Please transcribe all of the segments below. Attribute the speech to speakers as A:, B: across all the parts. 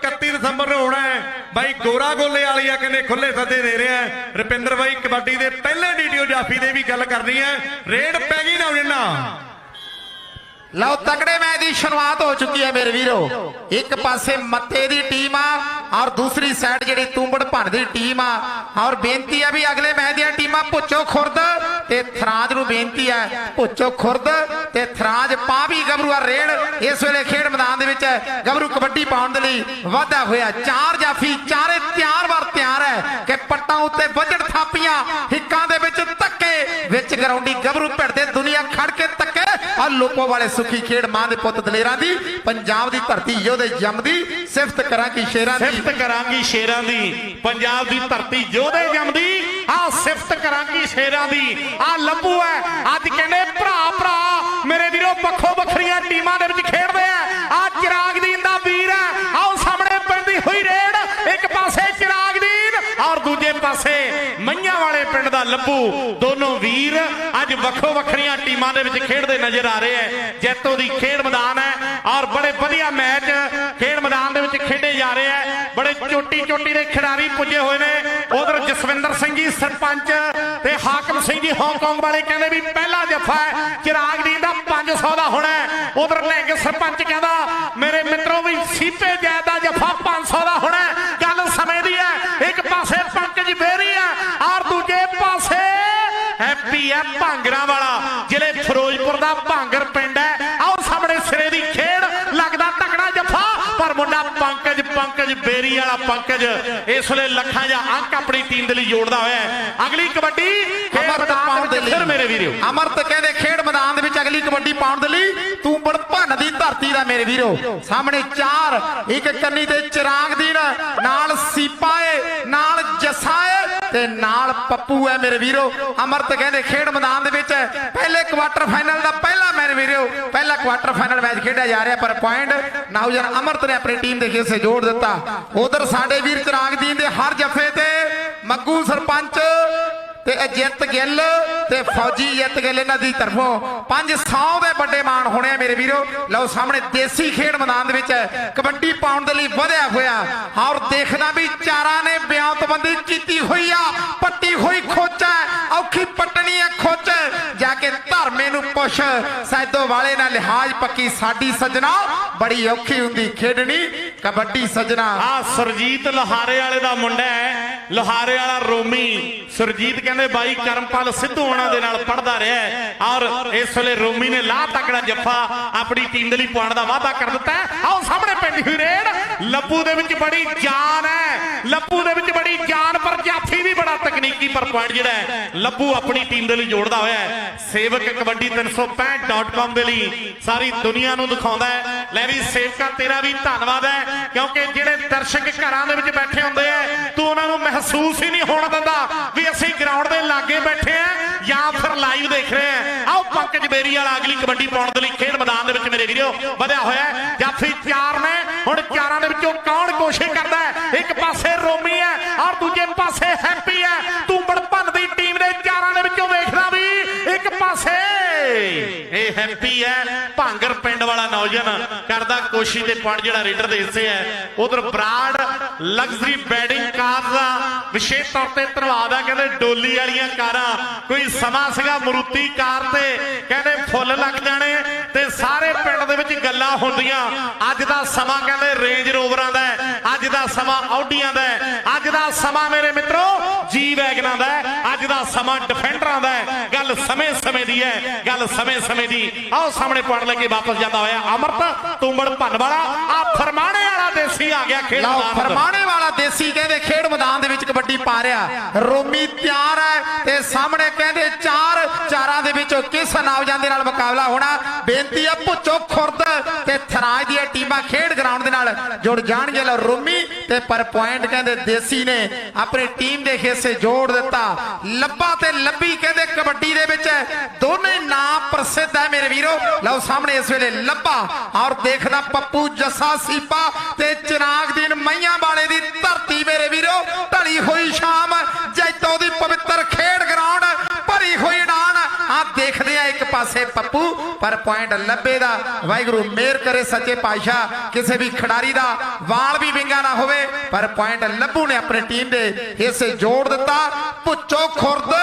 A: 31 ਦਸੰਬਰ ਨੂੰ ਹੋਣਾ ਹੈ। ਬਾਈ ਗੋਰਾ ਗੋਲੇ ਵਾਲੀਆ ਕਹਿੰਦੇ ਖੁੱਲੇ ਸੱਦੇ ਦੇ ਰਿਹਾ ਹੈ। ਬਾਈ ਕਬੱਡੀ ਦੇ ਪਹਿਲੇ ਡੀਡੀਓ ਜਾਫੀ ਦੇ ਵੀ ਗੱਲ ਕਰਨੀ ਹੈ। ਰੇਡ ਪੈ ਗਈ ਨਾ ਜਿੰਨਾ
B: ਲਓ, ਤਕੜੇ ਮੈਚ ਦੀ ਸ਼ੁਰੂਆਤ ਹੋ ਚੁੱਕੀ ਹੈ ਮੇਰੇ ਵੀਰੋ। ਇੱਕ ਪਾਸੇ ਮੱਤੇ ਦੀ ਟੀਮ ਆ ਔਰ ਦੂਸਰੀ ਸਾਈਡ ਜਿਹੜੀ ਤੂੰਬੜ ਭੰਨ ਦੀ ਟੀਮ ਆ। ਔਰ ਬੇਨਤੀ ਆ ਵੀ ਅਗਲੇ ਮੈਚ ਦੀਆਂ ਟੀਮਾਂ ਭੁੱਚੋ ਖੁਰਦ। ਤੇ ਥਰਾਜ ਨੂੰ ਬੇਨਤੀ ਹੈ, ਭੁੱਚੋ ਖੁਰਦ ਤੇ ਥਰਾਜ ਪਾ ਵੀ ਗੱਭਰੂ ਇਸ ਵੇਲੇ ਖੇਡ ਮੈਦਾਨ ਦੇ ਵਿੱਚ ਹੈ। ਕਬੱਡੀ ਪਾਉਣ ਦੇ ਲਈ ਵਾਧਾ ਹੋਇਆ। ਚਾਰ ਜਾਫੀ, ਚਾਰੇ ਤਿਆਰ ਵਾਰ ਤਿਆਰ ਹੈ ਕਿ ਪੱਟਾਂ ਉੱਤੇ ਵੱਜੜ ਥਾਪੀਆਂ, ਹਿੱਕਾਂ ਦੇ ਵਿੱਚ ਧੱਕੇ। ਵਿੱਚ ਗਰਾਉਂਡੀ ਗੱਭਰੂ ਭਿੜਦੇ ਦੁਨੀਆ ਖੜ ਕੇ ਧੱਕੇ। ਆ ਲੋਪੋ ਵਾਲੇ ਸੁਖੀ ਖੇਡ ਮਾਂ ਦੇ ਪੁੱਤ ਦਲੇਰਾਂ ਦੀ, ਪੰਜਾਬ ਦੀ ਧਰਤੀ ਯੋਧੇ ਜੰਮਦੀ, ਸਿਫਤ ਕਰਾਂਗੀ ਸ਼ੇਰਾਂ ਦੀ।
C: ਸਿਫਤ ਕਰਾਂਗੀ ਸ਼ੇਰਾਂ ਦੀ, ਪੰਜਾਬ ਦੀ ਧਰਤੀ ਯੋਧੇ ਜੰਮਦੀ। ਆ ਸਿਫਤ ਕਰਾਂਗੀ ਸ਼ੇਰਾਂ ਦੀ। ਆ ਲੱਭੂ ਹੈ ਅੱਜ ਕਹਿੰਦੇ, ਭਰਾ ਭਰਾ, ਮੇਰੇ ਵੀਰੋ ਵੱਖੋ ਵੱਖਰੀਆਂ ਟੀਮਾਂ ਦੇ ਵਿੱਚ ਖੇਡਦੇ ਆ ਆ ਚਿਰਾਗ ਦੀ ਦਾ ਹੈ ਆਓ ਸਾਹਮਣੇ ਪੈਂਦੀ ਹੋਈ ਰੇਡ ਇੱਕ ਪਾਸੇ ਚਿਰਾਗ ਦੀਨ ਔਰ ਦੂਜੇ ਪਾਸੇ ਮਈਆਂ ਵਾਲੇ ਪਿੰਡ ਦਾ ਲੱਭੂ। ਦੋਨੋਂ ਵੀਰ ਅੱਜ ਵੱਖੋ ਵੱਖਰੀਆਂ ਟੀਮਾਂ ਦੇ ਵਿੱਚ ਖੇਡਦੇ ਨਜ਼ਰ ਆ ਰਹੇ ਹੈ ਜੈਤੋ ਦੀ ਖੇਡ ਮੈਦਾਨ ਹੈ ਔਰ ਬੜੇ ਵਧੀਆ ਮੈਚ ਖੇਡ ਮੈਦਾਨ ਦੇ ਵਿੱਚ ਖੇਡੇ ਜਾ ਰਹੇ ਹੈ ਬੜੇ ਚੋਟੀ ਚੋਟੀ ਦੇ ਖਿਡਾਰੀ ਪੁੱਜੇ ਹੋਏ ਨੇ। ਉਧਰ ਜਸਵਿੰਦਰ ਸਿੰਘ ਜੀ ਸਰਪੰਚ ਤੇ ਹਾਕਮ ਸਿੰਘ ਜੀ ਹਾਂਗਕਾਂਗ ਵਾਲੇ ਕਹਿੰਦੇ ਵੀ ਪਹਿਲਾ ਜੱਫਾ ਹੈ ਚਿਰਾਗ ਦੀ ਦਾ 500 ਦਾ ਹੋਣਾ ਉਧਰ ਲੈਂਗੇ ਸਰਪੰਚ ਕਹਿੰਦਾ, ਮੇਰੇ ਮਿੱਤਰੋ ਵੀ ਸੀਪੇ ਜੈ ਦਾ ਜੱਫਾ 500 ਦਾ ਹੋਣਾ ਹੈ। ਗੱਲ ਸਮੇਂ ਦੀ ਪੰਕਜ ਬੇਰੀ ਹੈ ਔਰ ਦੂਜੇ ਪਾਸੇ ਹੈਪੀ ਹੈ ਭਾਂਗਰਾਂ ਵਾਲਾ ਜ਼ਿਲ੍ਹੇ ਫਿਰੋਜ਼ਪੁਰ ਦਾ ਭਾਂਗਰ ਪਿੰਡ ਹੈ। ਆਓ ਸਾਹਮਣੇ ਸਿਰੇ ਦੀ ਖੇਡ ਲੱਗਦਾ ਤਕੜਾ ਜੱਫਾ ਪਰ ਮੁੰਡਾ ਪੰਕਜ ਪੰਕਜ ਬੇਰੀ ਵਾਲਾ ਪੰਕਜ। ਇਸ ਵੇਲੇ ਲੱਖਾਂ ਜਾਂ ਅੰਕ ਆਪਣੀ ਟੀਮ ਦੇ ਲਈ ਜੋੜਦਾ ਹੋਇਆ ਹੈ। ਅਗਲੀ ਕਬੱਡੀ
B: ਅਮਰਤ ਪਾਉਣ ਦੇ
C: ਫਿਰ ਮੇਰੇ
B: ਲਈ
C: ਵੀਰੋ।
B: ਅਮਰਤ ਕਹਿੰਦੇ ਖੇਡ ਮੈਦਾਨ ਦੇ ਵਿੱਚ ਅਗਲੀ ਕਬੱਡੀ ਪਾਉਣ ਦੇ ਲਈ ਤੂੰ ਬੜ ਭੰਨ ਦੀ ਧਰਤੀ ਦਾ ਮੇਰੇ ਵੀਰੋ। ਸਾਹਮਣੇ ਚਾਰ ਇੱਕ ਕੰਨੀ ਤੇ ਚਿਰਾਗ ਦੀਨ ਨਾਲ ਸੀਪਾ ਏ ਨਾਲ ਤੇ ਨਾਲ ਪੱਪੂ ਹੈ ਮੇਰੇ ਵੀਰੋ। ਅਮਰਤ ਕਹਿੰਦੇ ਖੇਡ ਮੈਦਾਨ ਦੇ ਵਿੱਚ ਪਹਿਲੇ ਕੁਆਟਰ ਫਾਈਨਲ ਦਾ ਪਹਿਲਾ ਮੈਚ ਵੀਰੋ। ਪਹਿਲਾ ਕੁਆਟਰ ਫਾਈਨਲ ਮੈਚ ਖੇਡਿਆ ਜਾ ਰਿਹਾ, ਪਰ ਪੁਆਇੰਟ ਨੌਜਵਾਨ ਅਮਰਤ ਨੇ ਆਪਣੀ ਟੀਮ ਦੇ ਹਿੱਸੇ ਜੋੜ ਦਿੱਤਾ। ਉਧਰ ਸਾਡੇ ਵੀਰ ਚਿਰਾਗਦੀਨ ਦੇ ਹਰ ਜਫੇ ਤੇ ਮੱਗੂ ਸਰਪੰਚ ਤੇ ਅਜਿੱਤ ਗਿੱਲ ਤੇ ਫੌਜੀ ਅਜਿੱਤ ਗਿੱਲ ਇਹਨਾਂ ਦੀ ਤਰਫੋਂ। 500 ਦੇ ਵੱਡੇ ਮਾਣ ਹੋਣੇ ਆ ਮੇਰੇ ਵੀਰੋ। ਲਓ ਸਾਹਮਣੇ ਦੇਸੀ ਖੇਡ ਮੈਦਾਨ ਦੇ ਵਿੱਚ ਕਬੱਡੀ ਪਾਉਣ ਦੇ ਲਈ ਵਧਿਆ ਹੋਇਆ। ਔਰ ਦੇਖਦਾ ਵੀ ਚਾਰਾਂ ਨੇ ਬਿਆਨਤਬੰਦੀ ਕੀਤੀ ਹੋਈ ਆ। ਪੱਟੀ ਹੋਈ ਖੋਚ ਔਖੀ ਪੱਟਣੀ ਹੈ ਖੋਚ ਜਾ ਕੇ ਧਰਮੇ ਨੂੰ ਪੁੱਛ। ਸੈਦੋ ਵਾਲੇ ਨਾਲ ਲਿਹਾਜ਼ ਪੱਕੀ। ਸਾਡੀ ਸਜਣਾ ਬੜੀ ਔਖੀ ਹੁੰਦੀ। ਖੇਡਣੀ ਕਬੱਡੀ ਸਜਣਾ।
C: ਆ ਸਰਜੀਤ ਲੋਹਾਰੇ ਵਾਲੇ ਦਾ ਮੁੰਡਾ ਹੈ। ਲੋਹਾਰੇ ਵਾਲਾ ਰੋਮੀ ਸਰਜੀਤ ਕਹਿੰਦੇ ਬਾਈ ਕਰਮਪਾਲ ਸਿੱਧੂ ਉਹਨਾਂ ਦੇ ਨਾਲ ਪੜਦਾ ਰਿਹਾ ਔਰ ਇਸ ਵੇਲੇ ਰੋਮੀ ਨੇ ਲਾਹ ਤਕੜਾ ਜੱਫਾ ਆਪਣੀ ਟੀਮ ਦੇ ਲਈ ਪਾਉਣ ਦਾ ਵਾਅਦਾ ਕਰ ਦਿੱਤਾ ਆਓ ਸਾਹਮਣੇ ਪੈਂਦੀ ਹੋਈ ਰੇਡ ਲੱਪੂ ਦੇ ਵਿੱਚ ਬੜੀ ਜਾਨ ਹੈ। ਲੱਪੂ ਦੇ ਵਿੱਚ ਬੜੀ ਜਾਨ, ਪਰ ਜਾਫੀ ਵੀ ਬੜਾ ਤਕਨੀਕੀ ਪਰ ਪੁਆਇੰਟ ਜਿਹੜਾ ਹੈ, ਲੱਪੂ ਆਪਣੀ ਟੀਮ ਦੇ ਲਈ ਜੋੜਦਾ ਹੋਇਆ ਹੈ। ਸੇਵਕ ਕਬੱਡੀ 365.com ਦੇ ਲਈ ਸਾਰੀ ਦੁਨੀਆ ਨੂੰ ਦਿਖਾਉਂਦਾ ਹੈ। ਲੈ ਵੀ ਸੇਵਕਾ ਤੇਰਾ ਵੀ ਧੰਨਵਾਦ ਹੈ, ਕਿਉਂਕਿ ਜਿਹੜੇ ਦਰਸ਼ਕ ਘਰਾਂ ਦੇ ਵਿੱਚ ਬੈਠੇ ਹੁੰਦੇ ਆ ਤੂੰ ਉਹਨਾਂ ਨੂੰ ਮਹਿਸੂਸ ਹੀ ਨਹੀਂ ਹੋਣ ਦਿੰਦਾ ਵੀ ਅਸੀਂ ਗਰਾਊਂਡ ਦੇ ਲਾਗੇ ਬੈਠੇ ਆ ਜਾਂ ਫਿਰ ਲਾਈਵ ਦੇਖ ਰਹੇ ਆ। ਆਓ ਪੰਕਜ ਬੇਰੀ ਵਾਲਾ ਅਗਲੀ ਕਬੱਡੀ ਪਾਉਣ ਦੇ ਲਈ ਖੇਡ ਮੈਦਾਨ ਦੇ ਵਿੱਚ ਮੇਰੇ ਵੀਰੋ, ਵਧਿਆ ਹੋਇਆ ਜਾਫੀ ਚਾਰ ਨੇ, ਹੁਣ ਚਾਰਾਂ ਦੇ ਵਿੱਚੋਂ ਕੌਣ ਕੋਸ਼ਿਸ਼ ਕਰਦਾ ਹੈ? ਇੱਕ ਪਾਸੇ ਰੋਮੀ ਹੈ ਔਰ ਦੂਜੇ ਪਾਸੇ ਹੈਪੀ ਹੈ। ਤੂੰ ਭੰਨ ਦੀ ਟੀਮ ਦੇ ਚਾਰਾਂ ਦੇ ਵਿੱਚੋਂ ਵੇਖਦਾ ਵੀ ਇੱਕ ਪਾਸੇ। ਇਹ ਹੈਪੀ ਹੈ, ਭਾਂਗਰ ਪਿੰਡ ਵਾਲਾ ਨੌਜਵਾਨ ਕਰਦਾ ਕੋਸ਼ਿਸ਼ ਦੇ ਪੁਆਇੰਟ ਜਿਹੜਾ ਰੇਡਰ ਦੇ ਹਿੱਸੇ ਹੈ। ਉਧਰ ਬਰਾੜ ਲਗਜ਼ਰੀ ਬੈਡਿੰਗ ਕਾਰ ਦਾ ਵਿਸ਼ੇਸ਼ ਤੌਰ ਤੇ ਧੰਨਵਾਦ ਆ। ਕਹਿੰਦੇ ਡੋਲੀ ਵਾਲੀਆਂ ਕਾਰਾਂ। ਕੋਈ ਸਮਾਂ ਸੀਗਾ ਮਰੂਤੀ ਕਾਰ ਤੇ। ਕਹਿੰਦੇ ਫੁੱਲ ਲੱਗ ਜਾਣੇ। ਸਾਰੇ ਪਿੰਡ ਦੇ ਵਿੱਚ ਗੱਲਾਂ ਹੁੰਦੀਆਂ। ਅੱਜ ਦਾ ਸਮਾਂ ਕਹਿੰਦੇ ਰੇਂਜ ਰੋਵਰਾਂ ਦਾ ਅੱਜ ਦਾ ਸਮਾਂ ਆਡੀਆਂ ਦਾ ਅੱਜ ਦਾ ਸਮਾਂ ਮੇਰੇ ਮਿੱਤਰੋ ਜੀ ਵੈਗਨਾਂ ਦਾ ਅੱਜ ਦਾ ਸਮਾਂ ਡਿਫੈਂਡਰਾਂ ਦਾ। ਗੱਲ ਸਮੇਂ ਸਮੇਂ ਦੀ ਹੈ ਗੱਲ ਸਮੇਂ ਸਮੇਂ ਦੀ। ਆਓ ਸਾਹਮਣੇ ਪੜ ਲੈ ਕੇ ਵਾਪਸ ਜਾਂਦਾ ਹੋਇਆ ਅਮਰਤ ਤੁੰਬੜ ਭੰਨ ਵਾਲਾ ਆ ਫਰਮਾਣੇ ਵਾਲਾ ਦੇਸੀ ਆ ਗਿਆ ਖੇਡ ਮੈਦਾਨ।
B: ਫਰਮਾਣੇ ਵਾਲਾ ਦੇਸੀ ਕਹਿੰਦੇ ਖੇਡ ਮੈਦਾਨ ਦੇ ਵਿੱਚ ਕਬੱਡੀ ਪਾ ਰਿਹਾ। ਰੋਮੀ ਤਿਆਰ ਹੈ ਤੇ ਸਾਹਮਣੇ ਕਹਿੰਦੇ ਚਾਰ ਚਾਰਾਂ ਦੇ ਵਿੱਚੋਂ ਕਿਸ ਨੌਜਵਾਨ ਦੇ ਨਾਲ ਮੁਕਾਬਲਾ ਹੋਣਾ। ਬੇਨਤੀ ਆ ਭੁੱਚੋ ਖੁਰਦ ਤੇ ਥਰਾਜ ਦੀਆਂ ਟੀਮਾਂ ਖੇਡ ਗਰਾਊਂਡ ਦੇ ਨਾਲ ਜੁੜ ਜਾਣਗੇ ਲਓ ਰੋਮੀ ਤੇ ਪਰ ਪੁਆਇੰਟ ਕਹਿੰਦੇ ਦੇਸੀ ਨੇ ਆਪਣੀ ਟੀਮ ਦੇ ਹਿੱਸੇ ਜੋੜ ਦਿੱਤਾ। ਲੱਭਾ ਤੇ ਲੱਭੀ ਕਹਿੰਦੇ ਕਬੱਡੀ ਦੇ ਵਿੱਚ। ਦੋਨੇ ਨਾਮ ਪ੍ਰਸਿੱਧ ਹੈ ਮੇਰੇ ਵੀਰੋ। ਲਓ ਸਾਹਮਣੇ ਇਸ ਵੇਲੇ ਲੱਭਾ ਔਰ ਦੇਖਦਾ ਪੱਪੂ ਜੱਸਾ ਸੀਪਾ ਤੇ ਚਿਰਾਗ ਦੀਨ ਮਈਆਂ ਵਾਲੇ ਦੀ ਧਰਤੀ ਮੇਰੇ ਵੀਰੋ। ਪਾਸੇ ਪੱਪੂ, ਪਰ ਪੁਆਇੰਟ ਲੱਭੇ ਦਾ। ਵਾਹਿਗੁਰੂ ਮਿਹਰ ਕਰੇ ਸੱਚੇ ਪਾਤਸ਼ਾਹ, ਕਿਸੇ ਵੀ ਖਿਡਾਰੀ ਦਾ ਵਾਲ ਵੀ ਵਿੰਗਾ ਨਾ ਹੋਵੇ, ਪਰ ਪੁਆਇੰਟ ਲੱਭੂ ਨੇ ਆਪਣੀ ਟੀਮ ਦੇ ਹਿੱਸੇ ਜੋੜ ਦਿੱਤਾ। ਪੁੱਚੋ ਖੁਰਦ,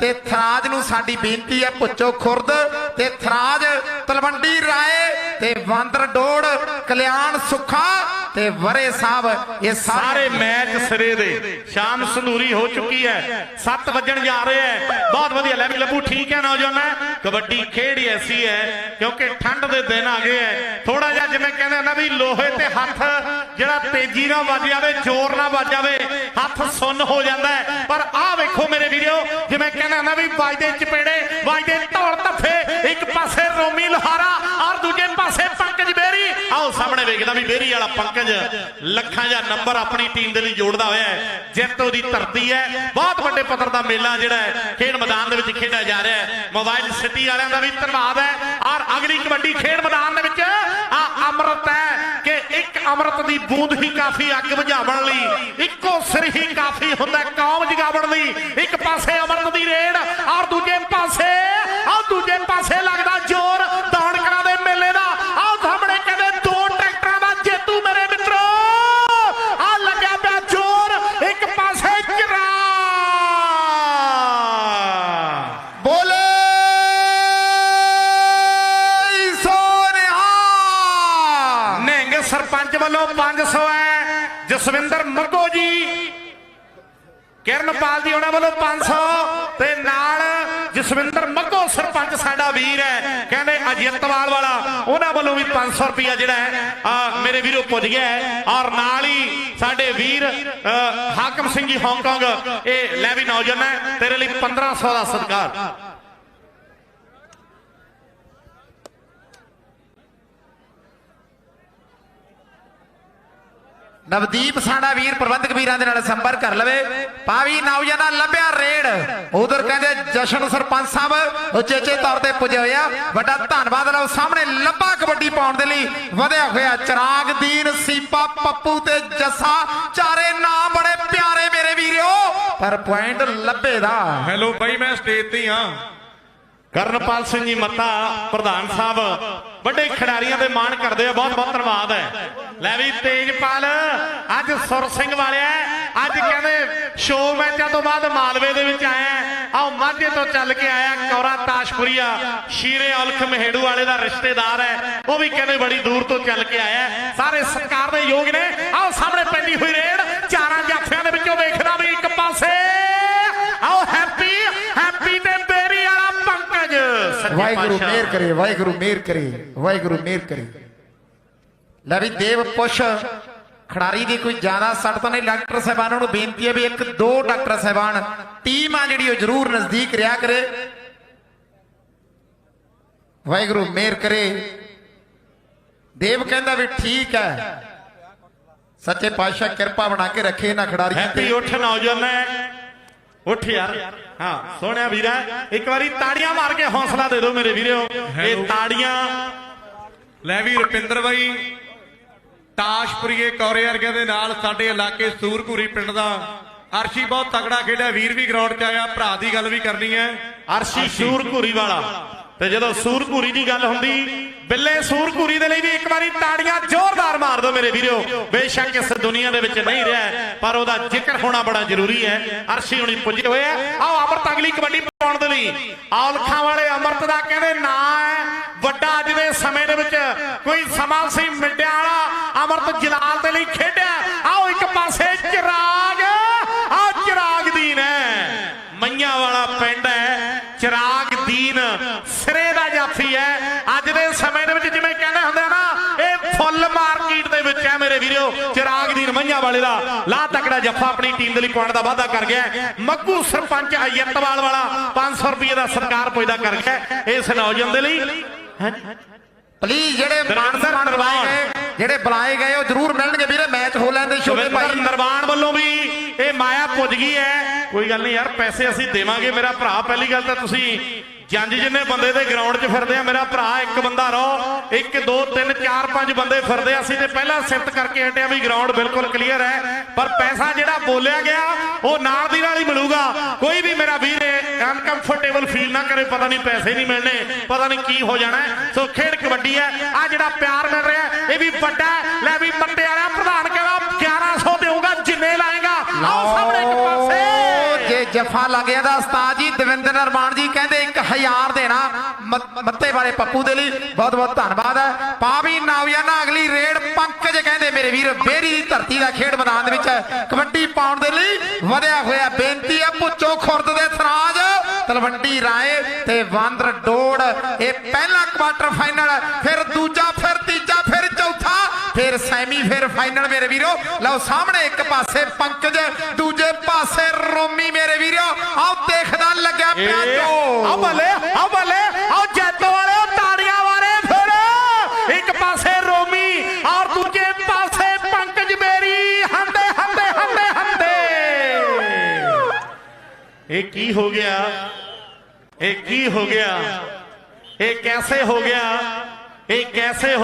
B: ਤੇ ਥਰਾਜ ਨੂੰ ਸਾਡੀ ਬੇਨਤੀ ਹੈ ਪੁੱਚੋ ਖੁਰਦ, ਤੇ ਥਰਾਜ ਤਲਵੰਡੀ ਰਾਏ ਤੇ ਵਾਂਦਰ ਡੋੜ ਕਲਿਆਣ ਸੁੱਖਾ ਤੇ ਵਰੇ ਸਾਹਿਬ ਇਹ ਸਾਰੇ
C: ਮੈਚ ਸਿਰੇ ਦੇ। ਸ਼ਾਮ ਸੰਧੂਰੀ ਹੋ ਚੁੱਕੀ ਹੈ। 7 ਵਜਣ ਜਾ ਰਹੇ ਹੈ। ਬਹੁਤ ਵਧੀਆ ਲੈ ਵੀ ਲੱਭੂ। ਠੀਕ ਹੈ ਨੌਜਵਾਨ ਕਬੱਡੀ ਖੇਡ ਐਸੀ ਹੈ ਕਿਉਂਕਿ ਠੰਡ ਦੇ ਦਿਨ ਆ ਗਏ ਹੈ। ਥੋੜਾ ਜਿਹਾ ਜਿਵੇਂ ਕਹਿੰਦੇ ਨਾ ਵੀ ਲੋਹੇ ਤੇ ਹੱਥ ਜਿਹੜਾ ਤੇਜ਼ੀ ਨਾਲ ਵੱਜ ਜਾਵੇ ਜ਼ੋਰ ਨਾਲ ਵੱਜ ਜਾਵੇ ਹੱਥ ਸੁੰਨ ਹੋ ਜਾਂਦਾ ਪਰ ਆਹ ਵੇਖੋ ਮੇਰੇ ਵੀਡੀਓ ਜਿਵੇਂ ਕਹਿੰਦੇ ਨਾ ਵੀ ਵੱਜਦੇ ਚਪੇੜੇ ਵੱਜਦੇ ਢੋਲ ਧੱਫੇ ਇੱਕ ਪਾਸੇ ਰੋਮੀ ਲੋਹਾਰਾ ਔਰ ਦੂਜੇ ਪਾਸੇ ਪੰਕਜ ਬੇਰੀ। ਆਓ ਸਾਹਮਣੇ ਵੇਖਦਾ ਵੀ ਬੇਰੀ ਵਾਲਾ ਪੰਕਜ ਲੱਖਾਂ ਜਾਂ ਨੰਬਰ ਆਪਣੀ ਟੀਮ ਦੇ ਲਈ ਜੋੜਦਾ ਹੋਇਆ ਹੈ। ਜਿੱਤ ਉਹਦੀ ਧਰਤੀ ਹੈ। ਬਹੁਤ ਵੱਡੇ ਪੱਧਰ ਦਾ ਮੇਲਾ ਜਿਹੜਾ ਹੈ, ਖੇਡ ਮੈਦਾਨ ਦੇ ਵਿੱਚ ਖੇਡਿਆ ਜਾ ਰਿਹਾ ਹੈ। ਮੋਬਾਈਲ ਸਿਟੀ ਵਾਲਿਆਂ ਦਾ ਵੀ ਧੰਨਵਾਦ ਹੈ। ਔਰ ਅਗਲੀ ਕਬੱਡੀ ਖੇਡ ਮੈਦਾਨ ਦੇ ਵਿੱਚ ਆ ਅੰਮ੍ਰਿਤ ਹੈ ਕਿ ਇੱਕ ਅੰਮ੍ਰਿਤ ਦੀ ਬੂੰਦ ਹੀ ਕਾਫੀ ਅੱਗ ਬੁਝਾਉਣ ਲਈ, ਇੱਕੋ ਸਿਰ ਹੀ ਕਾਫੀ ਹੁੰਦਾ ਕੌਮ ਜਗਾਉਣ ਲਈ। ਇੱਕ ਪਾਸੇ ਅੰਮ੍ਰਿਤ ਦੀ ਰੇੜ ਔਰ ਦੂਜੇ ਪਾਸੇ ਆਹ ਦੂਜੇ ਪਾਸੇ ਲੱਗਦਾ 500 ਹੈ ਜਸਵਿੰਦਰ ਮੱਗੋ ਜੀ। ਕਿਰਨਪਾਲ ਜੀ ਉਹਨਾਂ ਵੱਲੋਂ 500 ਤੇ ਨਾਲ ਜਸਵਿੰਦਰ ਮੱਗੋ ਸਰਪੰਚ ਸਾਡਾ ਵੀਰ ਹੈ ਕਹਿੰਦੇ ਅਜਿੱਤਵਾਲ ਵਾਲਾ ਉਹਨਾਂ ਵੱਲੋਂ ਵੀ 500 ਰੁਪਇਆ ਜਿਹੜਾ ਹੈ ਆ ਮੇਰੇ ਵੀਰੋ ਪੁੱਜ ਗਿਆ ਹੈ। ਔਰ ਨਾਲ ਹੀ ਸਾਡੇ ਵੀਰ ਅ, ਹਾਕਮ ਸਿੰਘ ਜੀ ਹਾਂਗਕਾਂਗ ਇਹ ਲੈ ਵੀ ਨੌਜਵਾਨ ਹੈ ਤੇਰੇ ਲਈ 1500 ਦਾ ਸਤਿਕਾਰ।
B: ਨਵਦੀਪ ਸਾਡਾ ਵੀਰ ਪ੍ਰਬੰਧਕ ਵੀਰਾਂ ਦੇ ਨਾਲ ਸੰਪਰਕ ਕਰ ਲਵੇ। ਪਾਵੀ ਨੌਜਵਾਨਾਂ ਲੱਭਿਆ ਰੇਡ। ਉਧਰ ਕਹਿੰਦੇ ਜਸ਼ਨ ਸਰਪੰਚ ਸਾਹਿਬ ਉਚੇਚੇ ਤੌਰ ਤੇ ਪੁੱਜੇ ਹੋਏ ਵੱਡਾ ਧੰਨਵਾਦ ਲਓ ਸਾਹਮਣੇ ਲੱਭਾ ਕਬੱਡੀ ਪਾਉਣ ਦੇ ਲਈ। ਵਧਿਆ ਹੋਇਆ ਚਰਾਗ ਸੀਪਾ, ਪੱਪੂ ਤੇ ਜੱਸਾ। ਚਾਰੇ ਨਾਮ ਬੜੇ ਪਿਆਰੇ ਮੇਰੇ ਵੀਰੋ ਪਰ ਪੁਆਇੰਟ ਲੱਭੇ ਦਾ।
A: ਹੈਲੋ ਬਾਈ, ਮੈਂ ਸਟੇਜ ਤੇ ਹਾਂ।
C: ਕਰਨਪਾਲ ਸਿੰਘ ਜੀ ਮੱਤਾ, ਪ੍ਰਧਾਨ ਸਾਹਿਬ। ਵੱਡੇ ਖਿਡਾਰੀਆਂ ਦੇ ਮਾਣ ਕਰਦੇ ਆ ਬਹੁਤ ਬਹੁਤ ਧੰਨਵਾਦ ਹੈ। ਲੈ ਵੀ ਤੇਜਪਾਲ, ਅੱਜ ਸੁਰ ਸਿੰਘ ਵਾਲਿਆ ਅੱਜ ਕਹਿੰਦੇ ਸ਼ੋਅ ਮੈਚਾਂ ਤੋਂ ਬਾਅਦ ਮਾਲਵੇ ਦੇ ਵਿੱਚ ਆਇਆ ਆਓ ਮਾਝੇ ਤੋਂ ਚੱਲ ਕੇ ਆਇਆ ਕੌਰਾ ਤਾਸ਼ਪੁਰੀਆ, ਸ਼ੀਰੇ ਔਲਖ ਮਹਿੜੂ ਵਾਲੇ ਦਾ ਰਿਸ਼ਤੇਦਾਰ ਹੈ। ਉਹ ਵੀ ਕਹਿੰਦੇ ਬੜੀ ਦੂਰ ਤੋਂ ਚੱਲ ਕੇ ਆਇਆ ਸਾਰੇ ਸਰਕਾਰ ਦੇ ਯੋਗ ਨੇ। ਆਓ ਸਾਹਮਣੇ ਪੈਂਦੀ ਹੋਈ ਰੇਡ
B: ਵਾਹਿਗੁਰੂ। ਮਿਹਰ ਕਰੇ ਵਾਹਿਗੁਰੂ ਮਿਹਰ ਕਰੇ ਵਾਹਿਗੁਰੂ ਮਿਹਰ ਕਰੇ। ਲੈ ਵੀ ਦੇਵ ਪੁਸ਼ ਖਿਡਾਰੀ ਦੀ ਕੋਈ ਜ਼ਿਆਦਾ ਸੱਟ ਤਾਂ ਨਹੀਂ? ਡਾਕਟਰ ਸਾਹਿਬਾਨਾਂ ਨੂੰ ਬੇਨਤੀ ਹੈ ਵੀ ਇੱਕ ਦੋ ਡਾਕਟਰ ਸਾਹਿਬਾਨ ਟੀਮ ਆ ਜਿਹੜੀ ਉਹ ਜ਼ਰੂਰ ਨਜ਼ਦੀਕ ਰਿਆ ਕਰੇ। ਵਾਹਿਗੁਰੂ ਮਿਹਰ ਕਰੇ। ਦੇਵ ਕਹਿੰਦਾ ਵੀ ਠੀਕ ਹੈ। ਸੱਚੇ ਪਾਤਸ਼ਾਹ ਕਿਰਪਾ ਬਣਾ ਕੇ ਰੱਖੇ ਇਹਨਾਂ ਖਿਡਾਰੀਆਂ
C: ਹੈਪੀ ਉੱਠ ਨੌਜਵਾਨ। ਉੱਠ ਯਾਰ। ਹਾਂ ਸੋਹਣਿਆ ਵੀਰਾ ਇੱਕ ਵਾਰੀ ਤਾੜੀਆਂ ਮਾਰ ਕੇ ਹੌਸਲਾ ਦੇ ਦਿਓ ਮੇਰੇ ਵੀਰੋ ਇਹ ਤਾੜੀਆਂ।
A: ਲੈ ਵੀ ਰੁਪਿੰਦਰ ਬਾਈ ਤਾਸ਼ਪੁਰੀਏ ਕੌਰੇ ਵਰਗਿਆਂ ਦੇ ਨਾਲ ਸਾਡੇ ਇਲਾਕੇ ਸੂਰਪੁਰੀ ਪਿੰਡ ਦਾ ਅਰਸ਼ੀ ਬਹੁਤ ਤਗੜਾ ਖੇਡਿਆ ਵੀਰ ਵੀ ਗਰਾਊਂਡ 'ਚ ਆਇਆ ਭਰਾ ਦੀ ਗੱਲ ਵੀ ਕਰਨੀ ਹੈ।
C: ਅਰਸ਼ੀ ਸੂਰਘੂਰੀ ਵਾਲਾ। ਤੇ ਜਦੋਂ ਸੂਰਘੂਰੀ ਦੀ ਗੱਲ ਹੁੰਦੀ, ਬਿੱਲੇ ਸੂਰਘੂਰੀ ਦੇ ਲਈ ਵੀ ਇੱਕ ਵਾਰੀ ਤਾੜੀਆਂ ਜ਼ੋਰਦਾਰ ਮਾਰ ਦਿਓ ਮੇਰੇ ਵੀਰੋ। ਬੇਸ਼ੱਕ ਇਸ ਦੁਨੀਆ ਦੇ ਵਿੱਚ ਨਹੀਂ ਰਿਹਾ, ਪਰ ਉਹਦਾ ਜ਼ਿਕਰ ਹੋਣਾ ਬੜਾ ਜ਼ਰੂਰੀ ਹੈ। ਅਰਸ਼ੀ ਹੁਣੀ ਪੁੱਜੇ ਹੋਏ ਆ। ਆਓ ਅਮਰਤ ਅਗਲੀ ਕਬੱਡੀ ਪਾਉਣ ਦੇ ਲਈ। ਔਲਖਾਂ ਵਾਲੇ ਅਮਰਤ ਦਾ ਕਹਿੰਦੇ ਨਾਂ ਹੈ, ਵੱਡਾ ਅੱਜ ਦੇ ਸਮੇਂ ਦੇ ਵਿੱਚ ਕੋਈ ਸਮਾਂ ਸੀ, ਮਿੰਡਿਆਂ ਵਾਲਾ ਅਮਰਤ ਜਲਾਲ ਦੇ ਲਈ ਖੇਡਿਆ। ਮੇਰੇ ਵੀਰੋ ਚਿਰਾਗ ਦੀਨ ਮਈਆਂ ਵਾਲੇ ਦਾ ਲਾ ਤਕੜਾ ਜੱਫਾ ਆਪਣੀ ਟੀਮ ਦੇ ਲਈ ਪਾਉਣ ਦਾ ਵਾਅਦਾ ਕਰ ਗਿਆ। ਮੱਗੂ ਸਰਪੰਚ ਅਯਤਵਾਲ ਵਾਲਾ 500 ਰੁਪਏ ਦਾ ਸਰਕਾਰ ਪੁੱਜਦਾ ਕਰ ਗਿਆ ਇਸ ਨੌਜਵਾਨ ਦੇ ਲਈ।
B: ਪਲੀਜ਼ ਜਿਹੜੇ ਮਾਨ
C: ਦਰਵਿੰਦਰ
B: ਸਨਮਾਨ ਬੁਲਾਏ
C: ਨਰਵਾਣ।
B: ਗਏ ਜਿਹੜੇ ਬੁਲਾਏ ਗਏ ਉਹ ਜ਼ਰੂਰ ਮਿਲਣਗੇ ਵੀਰੇ। ਮੈਚ ਹੋ ਲੈਂਦੇ
C: ਸ਼ੁਭਿੰਦਰ
B: ਭਾਈ।
C: ਨਰਵਾਣ ਵੱਲੋਂ ਵੀ ਇਹ ਮਾਇਆ ਪੁੱਜ ਗਈ ਹੈ। ਕੋਈ ਗੱਲ ਨਹੀਂ ਯਾਰ ਪੈਸੇ ਅਸੀਂ ਦੇਵਾਂਗੇ ਮੇਰਾ ਭਰਾ। ਪਹਿਲੀ ਗੱਲ ਤਾਂ ਤੁਸੀਂ ਜੰਜ ਜਿੰਨੇ ਬੰਦੇ ਦੇ ਗਰਾਊਂਡ 'ਚ ਫਿਰਦੇ ਆ, ਮੇਰਾ ਭਰਾ ਇੱਕ ਬੰਦਾ ਰੋ 1 2 3 4 5 ਬੰਦੇ ਫਿਰਦੇ ਆ ਅਸੀਂ ਤੇ ਪਹਿਲਾਂ ਸਿਫਤ ਕਰਕੇ ਹਟਿਆ ਵੀ ਗਰਾਊਂਡ ਬਿਲਕੁਲ ਕਲੀਅਰ ਹੈ। ਪਰ ਪੈਸਾ ਜਿਹੜਾ ਬੋਲਿਆ ਗਿਆ, ਉਹ ਨਾਲ ਦੀ ਨਾਲ ਹੀ ਮਿਲੂਗਾ। ਕੋਈ ਵੀ ਮੇਰਾ ਵੀਰ ਅਨਕੰਫਰਟੇਬਲ ਫੀਲ ਨਾ ਕਰੇ, ਪਤਾ ਨਹੀਂ ਪੈਸੇ ਨਹੀਂ ਮਿਲਣੇ, ਪਤਾ ਨਹੀਂ ਕੀ ਹੋ ਜਾਣਾ ਸੋ ਖੇਡ ਕਬੱਡੀ ਹੈ, ਆ ਜਿਹੜਾ ਪਿਆਰ ਮਿਲ ਰਿਹਾ ਇਹ ਵੀ ਵੱਡਾ ਹੈ। ਲੈ ਵੀ ਮੱਤੇ ਵਾਲਾ ਪ੍ਰਧਾਨ ਕਹਿੰਦਾ 1100 ਦੇਊਗਾ, ਜਿੰਨੇ ਲਾਏਗਾ। ਆਓ ਸਾਹਮਣੇ ਇੱਕ ਪਾਸੇ।
B: ਜੇ ਜਫਾ ਲੱਗ ਦਾ ਉਸਤਾਦ ਜੀ, ਦਵਿੰਦਰ ਅਰਮਾਨ ਜੀ ਕਹਿੰਦੇ 1000 ਦੇਣਾ ਮ- ਮੱਤੇ ਵਾਲੇ ਪੱਪੂ ਦੇ ਲਈ। ਬਹੁਤ ਬਹੁਤ ਧੰਨਵਾਦ ਹੈ। ਪਾ ਵੀ ਨੌਜਵਾਨਾਂ ਅਗਲੀ ਰੇਡ ਪੰਕਜ ਕਹਿੰਦੇ ਮੇਰੇ ਵੀਰ, ਬੇਰੀ ਦੀ ਧਰਤੀ ਦਾ ਖੇਡ ਮੈਦਾਨ ਦੇ ਵਿੱਚ ਹੈ। ਕਬੱਡੀ ਪਾਉਣ ਦੇ ਲਈ ਵਧਿਆ ਹੋਇਆ ਬੇਨਤੀ ਹੈ। ਪੁੱਚੋ ਖੁਰਦ ਦੇ ਸਰਾਜ ਤਲਵੰਡੀ ਰਾਏ ਤੇ ਵਾਂਦਰ ਡੋੜ। ਇਹ ਪਹਿਲਾ ਕੁਆਟਰ ਫਾਈਨਲ ਫਿਰ ਦੂਜਾ, ਫਿਰ ਤੀਜਾ, ਫਿਰ ਚੌਥਾ, ਫਿਰ ਸੈਮੀ ਫਿਰ ਫਾਈਨਲ ਮੇਰੇ ਵੀਰੋ। ਲਓ ਸਾਹਮਣੇ ਇੱਕ ਪਾਸੇ ਪੰਕਜ, ਦੂਜੇ ਪਾਸੇ ਰੋਮੀ ਮੇਰੇ ਵੀਰੋ। ਆਓ ਦੇਖਦਾ ਲੱਗਿਆ
C: ਇਹ ਕੀ ਹੋ ਗਿਆ? ਇਹ ਕੀ ਹੋ ਗਿਆ? ਇਹ ਕੈਸੇ ਹੋ ਗਿਆ? ਇਹ ਕੈਸੇ ਹੋ